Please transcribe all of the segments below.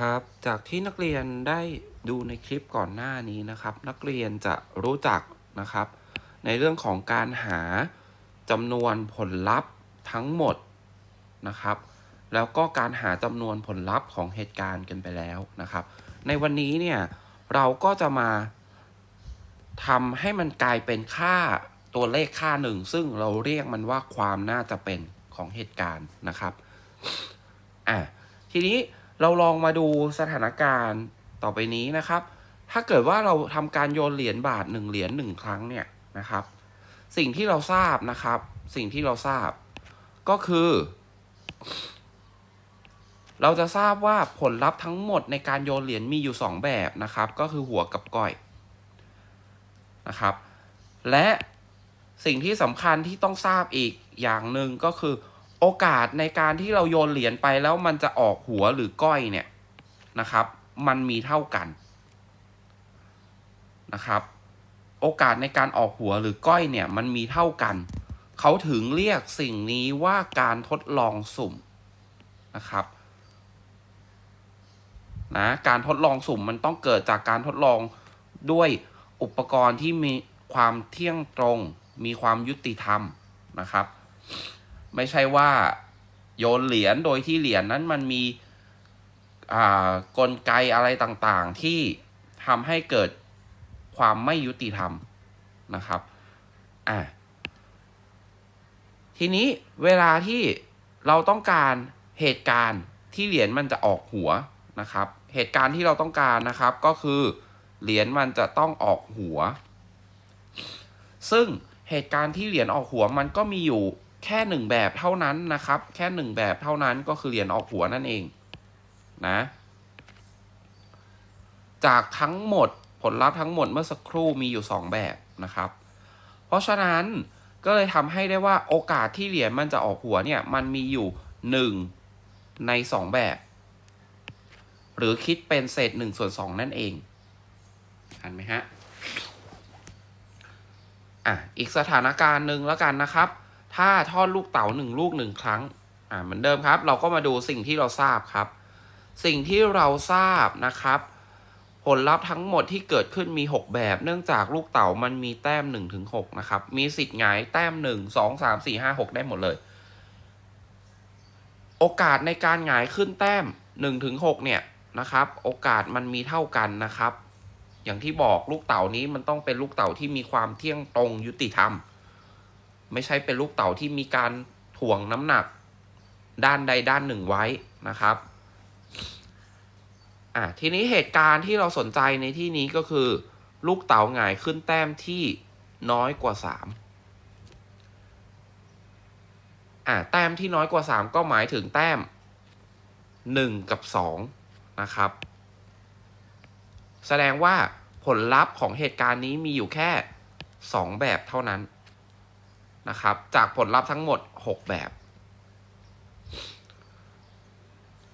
ครับ จากที่นักเรียนได้ดูในคลิปก่อนหน้านี้นะครับ นักเรียนจะรู้จักนะครับ ในเรื่องของการหาจำนวนผลลัพธ์ทั้งหมดนะครับ แล้วก็การหาจำนวนผลลัพธ์ของเหตุการณ์กันไปแล้วนะครับ ในวันนี้เนี่ยเราก็จะมาทำให้มันกลายเป็นค่าตัวเลขค่าหนึ่ง ซึ่งเราเรียกมันว่าความน่าจะเป็นของเหตุการณ์นะครับ อะทีนี้ เราลองมาดูสถานการณ์ต่อไปนี้นะครับ ถ้าเกิดว่าเราทำการโยนเหรียญบาทหนึ่งเหรียญหนึ่งครั้งเนี่ยนะครับ สิ่งที่เราทราบนะครับ สิ่งที่เราทราบ ก็คือ เราจะทราบว่าผลลัพธ์ทั้งหมดในการโยนเหรียญมีอยู่ 2 แบบนะครับ ก็คือหัวกับก้อยนะครับ และสิ่งที่สำคัญที่ต้องทราบอีกอย่างหนึ่งก็คือ โอกาสในการที่เราโยนเหรียญไปแล้วมันจะออกหัวหรือก้อยเนี่ยนะครับ มันมีเท่ากันนะครับ โอกาสในการออกหัวหรือก้อยเนี่ยมันมีเท่ากัน เขาถึงเรียกสิ่งนี้ว่าการทดลองสุ่มนะครับนะการทดลองสุ่มมันต้องเกิดจากการทดลองด้วยอุปกรณ์ที่มีความเที่ยงตรง มีความยุติธรรมนะครับ ไม่ใช่ว่าโยนเหรียญโดยที่เหรียญนั้นมันมีกลไกอะไรต่างๆ ที่ทำให้เกิดความไม่ยุติธรรมนะครับอ่าทีนี้เวลาที่เราต้องการเหตุการณ์ที่เหรียญมันจะออกหัวนะครับ เหตุการณ์ที่เราต้องการนะครับก็คือเหรียญมันจะต้องออกหัว ซึ่งเหตุการณ์ที่เหรียญออกหัวมันก็มีอยู่ ค่หนึ่งแบบเท่านั้นนะครับ แค่หนึ่งแบบเท่านั้นก็คือเหรียญออกหัวนั่นเองนะ จากทั้งหมดผลลัพธ์ทั้งหมดเมื่อสักครู่มีอยู่สองแบบนะครับ เพราะฉะนั้นก็เลยทำให้ได้ว่าโอกาสที่เหรียญมันจะออกหัวเนี่ยมันมีอยู่หนึ่งในสองแบบ หรือคิดเป็นเศษหนึ่งส่วนสองนั่นเองเห็นไหมฮะอะอีกสถานการณ์หนึ่งแล้วกันนะครับ ถ้าทอดลูกเต๋าหนึ่งลูกหนึ่งครั้ง อ่าเหมือนเดิมครับ เราก็มาดูสิ่งที่เราทราบครับ สิ่งที่เราทราบนะครับ ผลลัพธ์ทั้งหมดที่เกิดขึ้นมี 6 แบบ เนื่องจากลูกเต๋ามันมีแต้ม1ถึง6นะครับ มีสิทธิ์หงายแต้ม 1 2 3 4 5 6 ได้หมดเลย โอกาสในการหงายขึ้นแต้ม1ถึง6เนี่ยนะครับ โอกาสมันมีเท่ากันนะครับ อย่างที่บอกลูกเต๋านี้มันต้องเป็นลูกเต๋าที่มีความเที่ยงตรงยุติธรรม ไม่ใช่เป็นลูกเต๋าที่มีการถ่วงน้ำหนัก ด้านใดด้านหนึ่งไว้นะครับอะทีนี้เหตุการณ์ที่เราสนใจในที่นี้ก็คือ ลูกเต๋าหงายขึ้นแต้มที่น้อยกว่าสามอะแต้มที่น้อยกว่าสามก็หมายถึงแต้มหนึ่งกับสองนะครับ แสดงว่าผลลัพธ์ของเหตุการณ์นี้มีอยู่แค่ 2 แบบเท่านั้น นะครับ จากผลลัพธ์ทั้งหมด 6 แบบ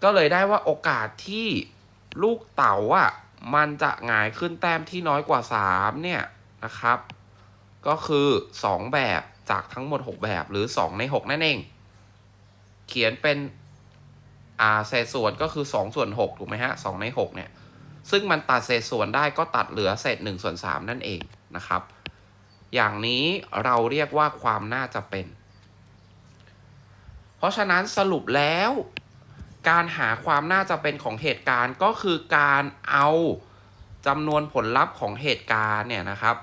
ก็เลยได้ว่าโอกาสที่ลูกเต๋าอะมันจะหงายขึ้นแต้มที่น้อยกว่า 3 เนี่ยนะครับ ก็คือ 2 แบบจากทั้งหมด 6 แบบหรือ 2 ใน 6 นั่นเอง เขียนเป็นอ่าเศษส่วนก็คือ 2 ส่วน6ถูกไหมฮะ2ใน 6 เนี่ย ซึ่งมันตัดเศษส่วนได้ก็ตัดเหลือเศษ1ส่วน3นั่นเองนะครับ อย่างนี้เราเรียกว่าความน่าจะเป็น เพราะฉะนั้นสรุปแล้ว การหาความน่าจะเป็นของเหตุการณ์ก็คือการเอาจำนวนผลลัพธ์ของเหตุการณ์เนี่ยนะครับ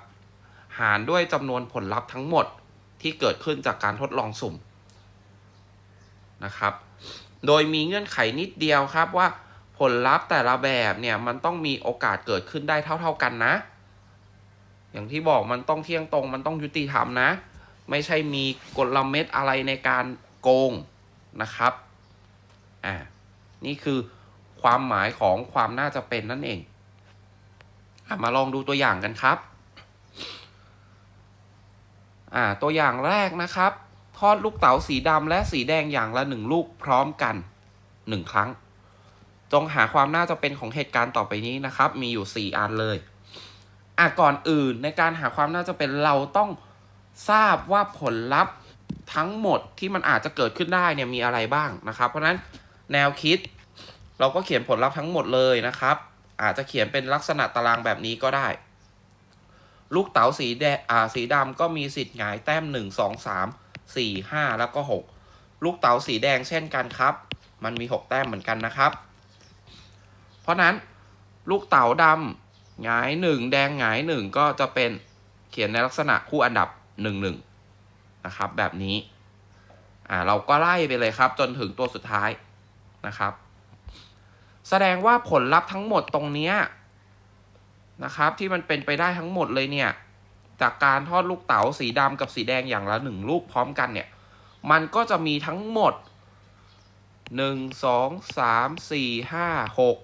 หารด้วยจำนวนผลลัพธ์ทั้งหมดที่เกิดขึ้นจากการทดลองสุ่มนะครับ โดยมีเงื่อนไขนิดเดียวครับว่าผลลัพธ์แต่ละแบบเนี่ยมันต้องมีโอกาสเกิดขึ้นได้เท่า ๆกันนะ อย่างที่บอกมันต้องเที่ยงตรง มันต้องยุติธรรมนะ ไม่ใช่มีกลเม็ดอะไรในการโกงนะครับอ่านี่คือความหมายของความน่าจะเป็นนั่นเองอมาลองดูตัวอย่างกันครับอ่าตัวอย่างแรกนะครับ ทอดลูกเต๋าสีดำและสีแดงอย่างละหนึ่งลูกพร้อมกันหนึ่งครั้ง จงหาความน่าจะเป็นของเหตุการณ์ต่อไปนี้นะครับ มีอยู่ 4 อันเลย อะก่อนอื่นในการหาความน่าจะเป็นเราต้องทราบว่าผลลัพธ์ทั้งหมดที่มันอาจจะเกิดขึ้นได้เนี่ยมีอะไรบ้างนะครับ เพราะฉะนั้นแนวคิดเราก็เขียนผลลัพธ์ทั้งหมดเลยนะครับ อาจจะเขียนเป็นลักษณะตารางแบบนี้ก็ได้ ลูกเต๋าสีแดงอ่าสีดำก็มีสิทธิ์หงายแต้มหนึ่งสองสามสี่ห้าแล้วก็หกลูกเต๋าสีแดงเช่นกันครับ มันมีหกแต้มเหมือนกันนะครับ เพราะนั้นลูกเต๋าดำ หงายหนึ่งแดงหงายหนึ่งก็จะเป็นเขียนในลักษณะคู่อันดับหนึ่งหนึ่งนะครับ แบบนี้ อ่าเราก็ไล่ไปเลยครับ จนถึงตัวสุดท้ายนะครับ แสดงว่าผลลัพธ์ทั้งหมดตรงเนี้ยนะครับ ที่มันเป็นไปได้ทั้งหมดเลยเนี่ย จากการทอดลูกเต๋าสีดำกับสีแดงอย่างละหนึ่งลูกพร้อมกันเนี่ย มันก็จะมีทั้งหมดหนึ่งสองสามสี่ห้าหก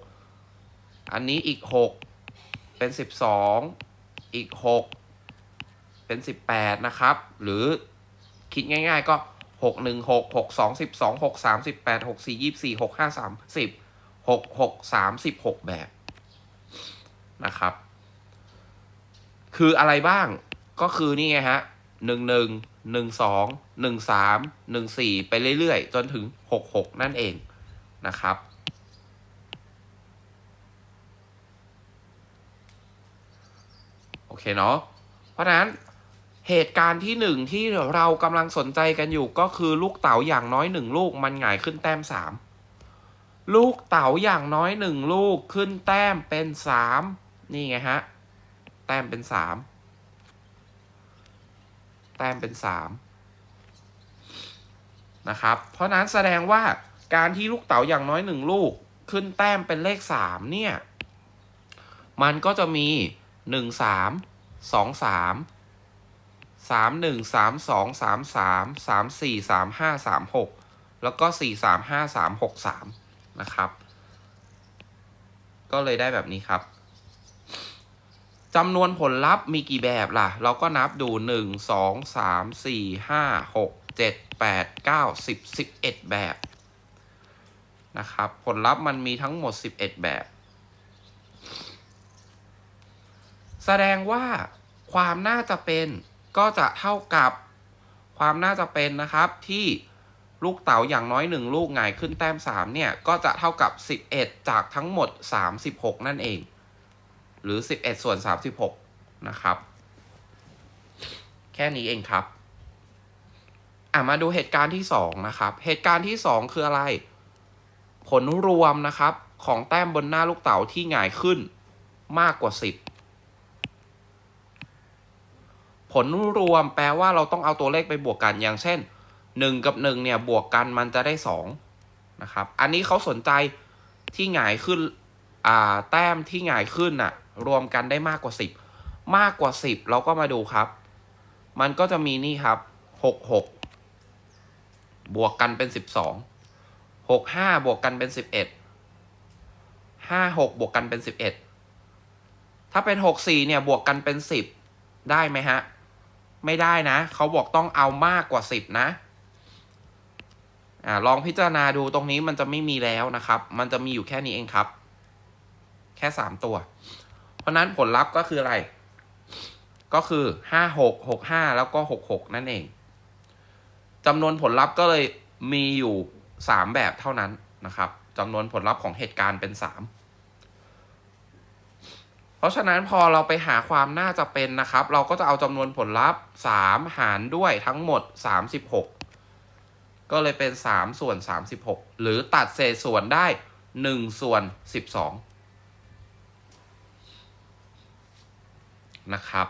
อันนี้อีกหก เป็นสิบสองอีกหกเป็นสิบแปดนะครับ หรือคิดง่ายๆก็หกหนึ่งหกหกสองสิบสองหกสามสิบแปดหกสี่ยี่สี่หกห้าสามสิบหกหกสามสิบหกแบบนะครับ คืออะไรบ้างก็คือนี่ไงฮะหนึ่งหนึ่งหนึ่งสองหนึ่งสามหนึ่งสี่ไปเรื่อยๆ จนถึงหกหกนั่นเองนะครับ โอเคเนาะเพราะฉะนั้นเหตุการณ์ที่หนึ่งที่เรากำลังสนใจกันอยู่ก็คือลูกเต๋าอย่างน้อยหนึ่งลูกมันหงายขึ้นแต้มสามลูกเต๋าอย่างน้อยหนึ่งลูกขึ้นแต้มเป็นสามนี่ไงฮะ แต้มเป็นสามแต้มเป็นสามนะครับ เพราะนั้นแสดงว่าการที่ลูกเต๋าอย่างน้อยหนึ่งลูกขึ้นแต้มเป็นเลขสามเนี่ย มันก็จะมี หนึ่งสามสองสามสามหนึ่งสามสองสามสามสามสี่สามห้าสามหกแล้วก็สี่สามห้าสามหกสามนะครับ ก็เลยได้แบบนี้ครับจำนวนผลลัพธ์มีกี่แบบล่ะ เราก็นับดูหนึ่งสองสามสี่ห้าหกเจ็ดแปดเก้าสิบสิบเอ็ดแบบนะครับ ผลลัพธ์มันมีทั้งหมดสิบเอ็ดแบบ แสดงว่าความน่าจะเป็นก็จะเท่ากับความน่าจะเป็นนะครับที่ลูกเต๋าอย่างน้อย 1 ลูกไงขึ้นแต้ม 3 เนี่ย ก็จะเท่ากับ 11 จากทั้งหมด 36 นั่นเอง หรือ 11 ส่วน 36 นะครับ แค่นี้เองครับ อะมาดูเหตุการณ์ที่ 2 นะครับ เหตุการณ์ที่ 2 คืออะไร ผลรวมนะครับ ของแต้มบนหน้าลูกเต๋าที่หงายขึ้นมากกว่า 10 ผลรวมแปลว่าเราต้องเอาตัวเลขไปบวกกันอย่างเช่นหนึ่งกับหนึ่งเนี่ย บวกกันมันจะได้สองนะครับ อันนี้เขาสนใจที่หงายขึ้นอ่าแต้มที่หงายขึ้นน่ะ รวมกันได้มากกว่าสิบมากกว่าสิบเราก็มาดูครับ มันก็จะมีนี่ครับหกหกบวกกันเป็นสิบสองหกห้าบวกกันเป็นสิบเอ็ดห้าหกบวกกันเป็นสิบเอ็ดถ้าเป็นหกสี่เนี่ย บวกกันเป็นสิบได้ไหมฮะ ไม่ได้นะ เขาบอกต้องเอามากกว่าสิบนะอ่าลองพิจารณาดูตรงนี้มันจะไม่มีแล้วนะครับ มันจะมีอยู่แค่นี้เองครับ แค่สามตัว เพราะนั้นผลลัพธ์ก็คืออะไร ก็คือห้าหกหกห้าแล้วก็หกหกนั่นเองจำนวนผลลัพธ์ก็เลยมีอยู่สามแบบเท่านั้นนะครับจำนวนผลลัพธ์ของเหตุการณ์เป็นสาม เพราะฉะนั้นพอเราไปหาความน่าจะเป็นนะครับ เราก็จะเอาจำนวนผลลัพธ์สามหารด้วยทั้งหมดสามสิบหกก็เลยเป็นสามส่วนสามสิบหกหรือตัดเศษส่วนได้หนึ่งส่วนสิบสองนะครับ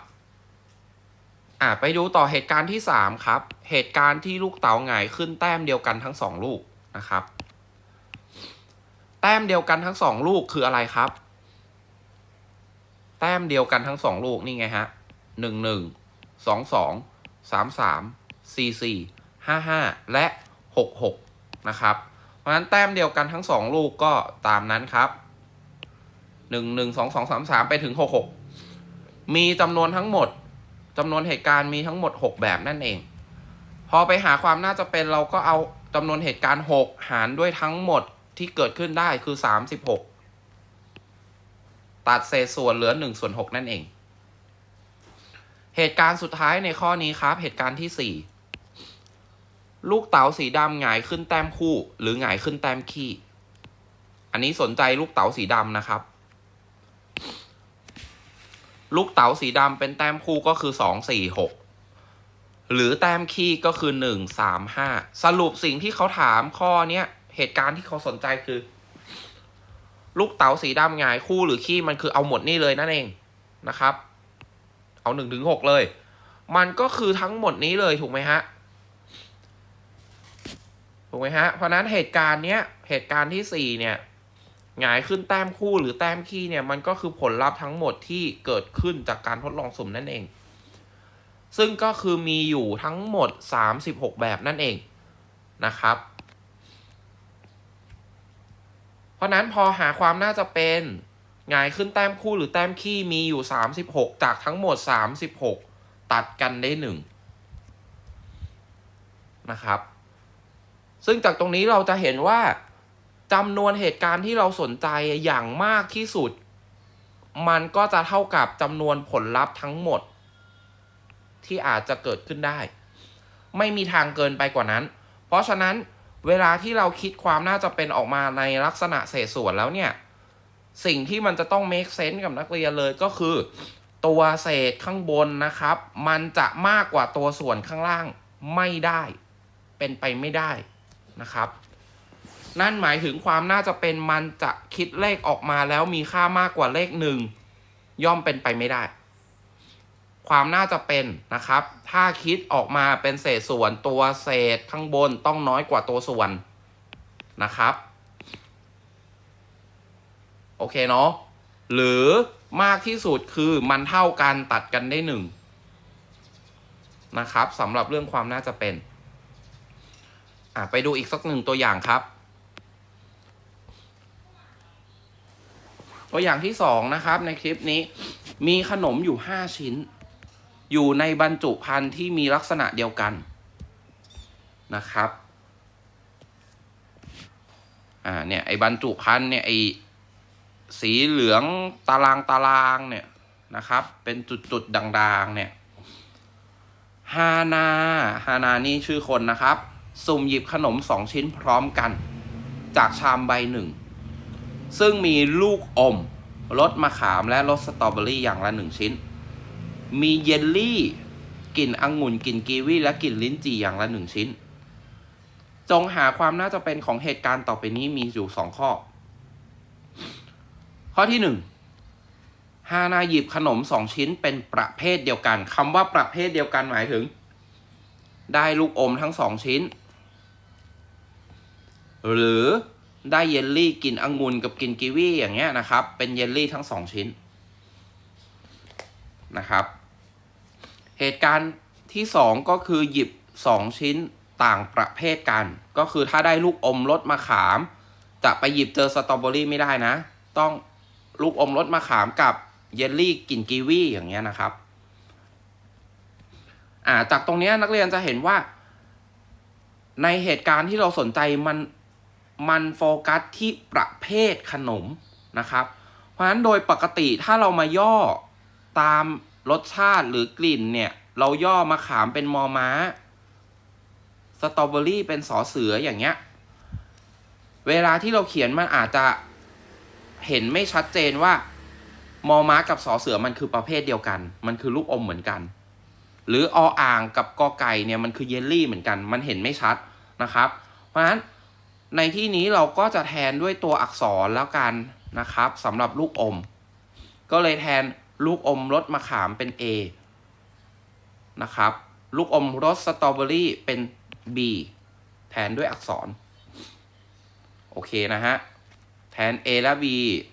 อ่าไปดูต่อเหตุการณ์ที่สามครับ เหตุการณ์ที่ลูกเต๋าหงายขึ้นแต้มเดียวกันทั้งสองลูกนะครับ แต้มเดียวกันทั้งสองลูกคืออะไรครับ แต้มเดียวกันทั้งสองลูกนี่ไงฮะหนึ่งหนึ่งสองสองสามสามสี่สี่ห้าห้าและหกหกนะครับ เพราะฉะนั้นแต้มเดียวกันทั้งสองลูกก็ตามนั้นครับหนึ่งหนึ่งสองสองสามสามไปถึงหกหกมีจำนวนทั้งหมดจำนวนเหตุการณ์มีทั้งหมดหกแบบนั่นเอง พอไปหาความน่าจะเป็นเราก็เอาจำนวนเหตุการณ์หกหารด้วยทั้งหมดที่เกิดขึ้นได้คือสามสิบหก ตัดเศษส่วนเหลือหนึ่งส่วนหกนั่นเอง เหตุการณ์สุดท้ายในข้อนี้ครับ เหตุการณ์ที่สี่ลูกเต๋าสีดำหงายขึ้นแต้มคู่ หรือหงายขึ้นแต้มขี้ อันนี้สนใจลูกเต๋าสีดำนะครับ ลูกเต๋าสีดำเป็นแต้มคู่ก็คือสองสี่หกหรือแต้มคี่ก็คือหนึ่งสามห้าสรุปสิ่งที่เขาถามข้อเนี้ย เหตุการณ์ที่เขาสนใจคือ ลูกเต๋าสีดำหงายคู่หรือขี้มันคือเอาหมดนี่เลยนั่นเองนะครับ เอาหนึ่งถึงหกเลย มันก็คือทั้งหมดนี้เลยถูกไหมฮะถูกไหมฮะ เพราะฉะนั้นเหตุการณ์เนี้ยเหตุการณ์ที่สี่เนี่ยหงายขึ้นแต้มคู่หรือแต้มขี้เนี่ยมันก็คือผลลัพธ์ทั้งหมดที่เกิดขึ้นจากการทดลองสุ่มนั่นเอง ซึ่งก็คือมีอยู่ทั้งหมด 36 แบบนั่นเองนะครับ เพราะนั้นพอหาความน่าจะเป็นหงายขึ้นแต้มคู่หรือแต้มขี้มีอยู่ 36 จากทั้งหมด 36 ตัดกันได้หนึ่งนะครับ ซึ่งจากตรงนี้เราจะเห็นว่าจำนวนเหตุการณ์ที่เราสนใจอย่างมากที่สุด มันก็จะเท่ากับจำนวนผลลัพธ์ทั้งหมด ที่อาจจะเกิดขึ้นได้ ไม่มีทางเกินไปกว่านั้น เพราะฉะนั้น เวลาที่เราคิดความน่าจะเป็นออกมาในลักษณะเศษส่วนแล้วเนี่ย สิ่งที่มันจะต้อง make sense กับนักเรียนเลยก็คือ ตัวเศษข้างบนนะครับ มันจะมากกว่าตัวส่วนข้างล่างไม่ได้ เป็นไปไม่ได้นะครับ นั่นหมายถึงความน่าจะเป็นมันจะคิดเลขออกมาแล้วมีค่ามากกว่าเลขหนึ่งย่อมเป็นไปไม่ได้ ความน่าจะเป็นนะครับ ถ้าคิดออกมาเป็นเศษส่วนตัวเศษข้างบนต้องน้อยกว่าตัวส่วนนะครับ โอเคเนาะหรือมากที่สุดคือมันเท่ากันตัดกันได้หนึ่งนะครับสำหรับเรื่องความน่าจะเป็นอะไปดูอีกสักหนึ่งตัวอย่างครับ ตัวอย่างที่สองนะครับในคลิปนี้มีขนมอยู่ห้าชิ้น อยู่ในบรรจุภัณฑ์ที่มีลักษณะเดียวกันนะครับอ่าเนี่ยไอ้บรรจุภัณฑ์เนี่ยไอ้สีเหลืองตารางตารางเนี่ยนะครับ เป็นจุดๆด่างๆเนี่ยฮานาฮานานี่ชื่อคนนะครับ สุ่มหยิบขนมสองชิ้นพร้อมกัน จากชามใบหนึ่ง ซึ่งมีลูกอมรสมะขามและรสสตรอเบอรี่อย่างละหนึ่งชิ้น มีเยลลี่กลิ่นองุ่นกลิ่นกีวีและกลิ่นลิ้นจี่อย่างละหนึ่งชิ้น จงหาความน่าจะเป็นของเหตุการณ์ต่อไปนี้มีอยู่สองข้อ ข้อที่หนึ่งฮานาหยิบขนมสองชิ้นเป็นประเภทเดียวกันคำว่าประเภทเดียวกันหมายถึง ได้ลูกอมทั้งสองชิ้น หรือได้เยลลี่กลิ่นองุ่นกับกลิ่นกีวีอย่างเงี้ยนะครับ เป็นเยลลี่ทั้งสองชิ้นนะครับ เหตุการณ์ที่สองก็คือหยิบสองชิ้นต่างประเภทกัน ก็คือถ้าได้ลูกอมรสมะขาม จะไปหยิบเจอสตรอเบอรี่ไม่ได้นะ ต้องลูกอมรสมะขามกับเยลลี่กลิ่นกีวีอย่างเงี้ยนะครับอ่าจากตรงนี้นักเรียนจะเห็นว่า ในเหตุการณ์ที่เราสนใจมันมันโฟกัสที่ประเภทขนมนะครับ เพราะฉะนั้นโดยปกติถ้าเรามาย่อตาม รสชาติหรือกลิ่นเนี่ย เราย่อมะขามเป็นมอม้า สตรอเบอรี่เป็นสอเสืออย่างเงี้ย เวลาที่เราเขียนมันอาจจะเห็นไม่ชัดเจนว่า มอม้ากับสอเสือมันคือประเภทเดียวกัน มันคือลูกอมเหมือนกัน หรือออ่างกับกอไก่เนี่ยมันคือเยลลี่เหมือนกัน มันเห็นไม่ชัดนะครับ เพราะฉะนั้นในที่นี้เราก็จะแทนด้วยตัวอักษรแล้วกันนะครับสำหรับลูกอม ก็เลยแทน ลูกอมรสมะขามเป็น A นะครับ ลูกอมรสสตรอเบอรี่เป็น B แทนด้วยอักษร โอเคนะฮะ แทน A และ B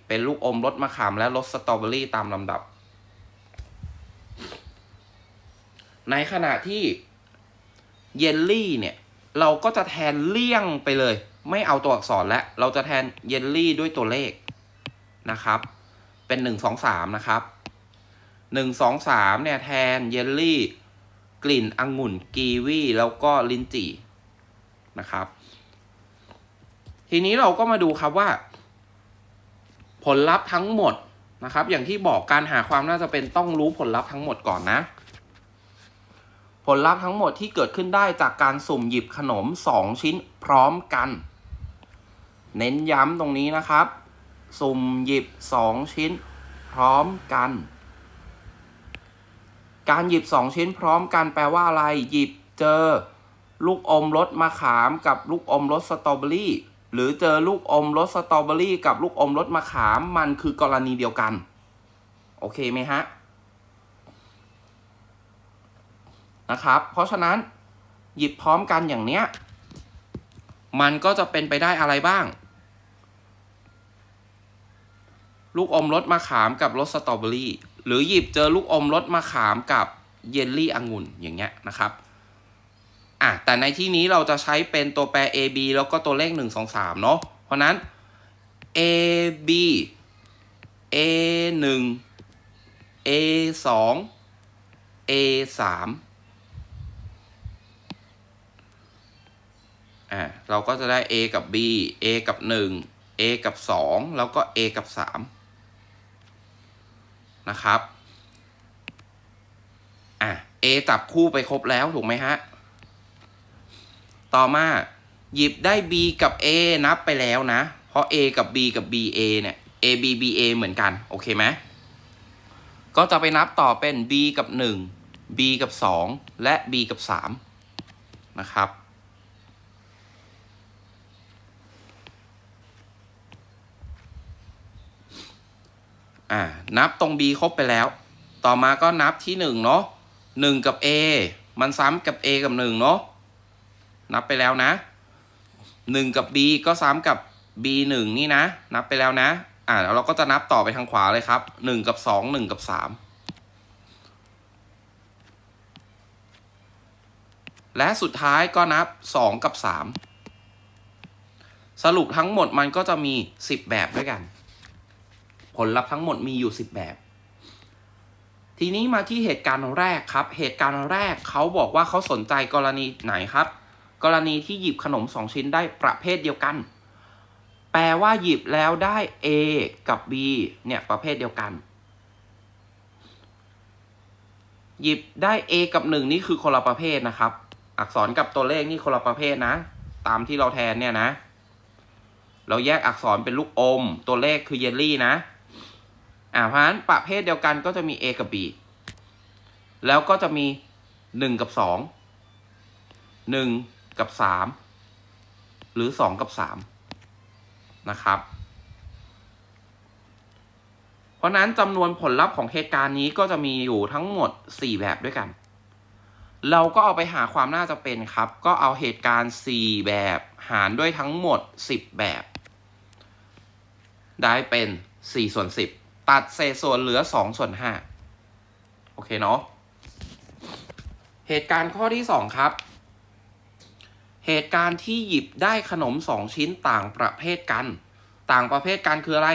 เป็นลูกอมรสมะขามและรสสตรอเบอรี่ตามลำดับ ในขณะที่เยลลี่เนี่ย เราก็จะแทนเลี่ยงไปเลย ไม่เอาตัวอักษรแล้ว เราจะแทนเยลลี่ด้วยตัวเลขนะครับ เป็นหนึ่งสองสามนะครับ หนึ่งสองสามเนี่ยแทนเยลลี่ กลิ่นองุ่นกีวีแล้วก็ลิ้นจี่นะครับ ทีนี้เราก็มาดูครับว่า ผลลัพธ์ทั้งหมดนะครับ อย่างที่บอกการหาความน่าจะเป็นต้องรู้ผลลัพธ์ทั้งหมดก่อนนะ ผลลัพธ์ทั้งหมดที่เกิดขึ้นได้จากการสุ่มหยิบขนม 2 ชิ้นพร้อมกัน เน้นย้ำตรงนี้นะครับ สุ่มหยิบสองชิ้นพร้อมกัน การหยิบสองชิ้นพร้อมกันแปลว่าอะไร หยิบเจอ ลูกอมรสมะขามกับลูกอมรสสตรอเบอรี่ หรือเจอลูกอมรสสตรอเบอรี่ กับลูกอมรสมะขามมันคือกรณีเดียวกัน โอเคไหมฮะ นะครับ เพราะฉะนั้นหยิบพร้อมกันอย่างเนี้ย มันก็จะเป็นไปได้อะไรบ้าง ลูกอมรสมะขามกับรสสตรอเบอรี่ หรือหยิบเจอลูกอมรสมะขามกับเยลลี่องุ่นอย่างเงี้ยนะครับอะแต่ในที่นี้เราจะใช้เป็นตัวแปร a b แล้วก็ตัวเลข 1 2 3 เนาะเพราะนั้น a b a 1 a 2 a 3 อ่าเราก็จะได้ a กับ b a กับ 1 a กับ 2 แล้วก็ a กับ 3 นะครับอะ a จับคู่ไปครบแล้วถูกไหมฮะ ต่อมาหยิบได้ b กับ a นับไปแล้วนะ เพราะ a กับ b กับ b a เนี่ย a b b a เหมือนกัน โอเคไหมก็จะไปนับต่อเป็น b กับ 1 b กับ 2 และ b กับ 3 นะครับ อ่านับตรง b ครบไปแล้ว ต่อมาก็นับที่1เนาะ1กับ a มันซ้ำกับ a กับ1เนาะนับไปแล้วนะ 1 กับ b ก็ซ้ำกับ b 1นี่นะ นับไปแล้วนะอ่าเราก็จะนับต่อไปทางขวาเลยครับ 1 กับ 2 1 กับ 3 และสุดท้ายก็นับ 2 กับ 3 สรุปทั้งหมดมันก็จะมี 10 แบบด้วยกัน ผลลัพธ์ทั้งหมดมีอยู่ 10 แบบ ทีนี้มาที่เหตุการณ์แรกครับ เหตุการณ์แรกเขาบอกว่าเขาสนใจกรณีไหนครับ กรณีที่หยิบขนม 2 ชิ้นได้ประเภทเดียวกัน แปลว่าหยิบแล้วได้ A กับ B เนี่ยประเภทเดียวกัน หยิบได้ A กับ 1 นี่คือคนละประเภทนะครับ อักษรกับตัวเลขนี่คนละประเภทนะ ตามที่เราแทนเนี่ยนะเราแยกอักษรเป็นลูกอม ตัวเลขคือเยลลี่นะ อ่าเพราะฉะนั้นประเภทเดียวกันก็จะมี A กับ B แล้วก็จะมี 1 กับ 2 1 กับ 3 หรือ 2 กับ 3 นะครับ เพราะนั้นจำนวนผลลัพธ์ของเหตุการณ์นี้ก็จะมีอยู่ทั้งหมด 4 แบบด้วยกัน เราก็เอาไปหาความน่าจะเป็นครับ ก็เอาเหตุการณ์ 4 แบบหารด้วยทั้งหมด 10 แบบ ได้เป็น4ส่วน10 ตัดเศษส่วนเหลือ2ส่วน5โอเคเนาะเหตุการณ์ข้อที่2ครับ เหตุการณ์ที่หยิบได้ขนม2ชิ้นต่างประเภทกัน ต่างประเภทกันคืออะไร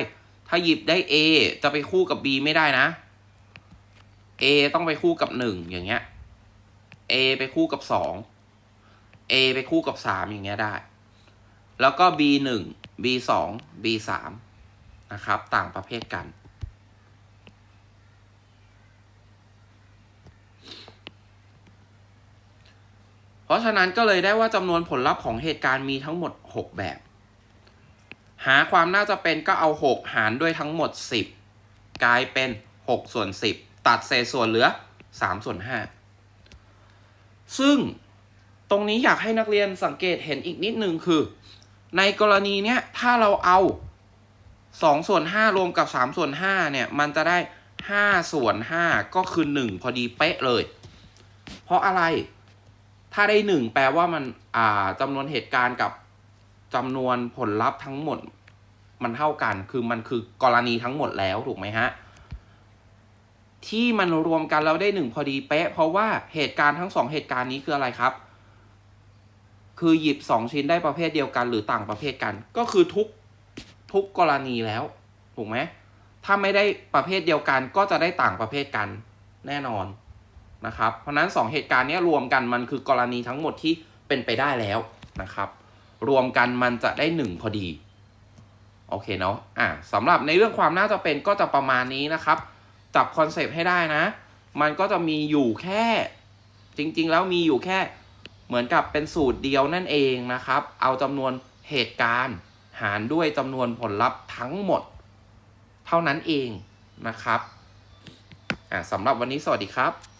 ถ้าหยิบได้ A จะไปคู่กับ B ไม่ได้นะ A ต้องไปคู่กับ1อย่างเงี้ย A ไปคู่กับ2 A ไปคู่กับ3อย่างเงี้ยได้ แล้วก็ B 1 B 2 B 3นะครับ ต่างประเภทกัน เพราะฉะนั้นก็เลยได้ว่าจำนวนผลลัพธ์ของเหตุการณ์มีทั้งหมด 6 แบบ หาความน่าจะเป็นก็เอา 6 หารด้วยทั้งหมด 10 กลายเป็น 6 ส่วน 10 ตัดเศษส่วนเหลือ 3 ส่วน 5 ซึ่งตรงนี้อยากให้นักเรียนสังเกตเห็นอีกนิดนึงคือ ในกรณีเนี้ยถ้าเราเอา2ส่วน5รวมกับ3ส่วน5เนี่ย มันจะได้5ส่วน5ก็คือ 1 พอดีเป๊ะเลย เพราะอะไร ถ้าได้1แปลว่ามันอ่าจำนวนเหตุการณ์กับจำนวนผลลัพธ์ทั้งหมด มันเท่ากัน คือมันคือกรณีทั้งหมดแล้วถูกไหมฮะ ที่มันรวมกันแล้วได้หนึ่งพอดีเป๊ะ เพราะว่าเหตุการณ์ทั้งสองเหตุการณ์นี้คืออะไรครับ คือหยิบสองชิ้นได้ประเภทเดียวกันหรือต่างประเภทกัน ก็คือทุกทุกกรณีแล้วถูกไหมถ้าไม่ได้ประเภทเดียวกันก็จะได้ต่างประเภทกัน แน่นอน นะครับ เพราะนั้นสองเหตุการณ์นี้รวมกันมันคือกรณีทั้งหมดที่เป็นไปได้แล้วนะครับ รวมกันมันจะได้หนึ่งพอดี โอเคเนาะอะสำหรับในเรื่องความน่าจะเป็นก็จะประมาณนี้นะครับ จับคอนเซปต์ให้ได้นะ มันก็จะมีอยู่แค่ จริงๆ แล้วมีอยู่แค่เหมือนกับเป็นสูตรเดียวนั่นเองนะครับ เอาจำนวนเหตุการณ์หารด้วยจำนวนผลลัพธ์ทั้งหมด เท่านั้นเองนะครับอ่าสำหรับวันนี้สวัสดีครับ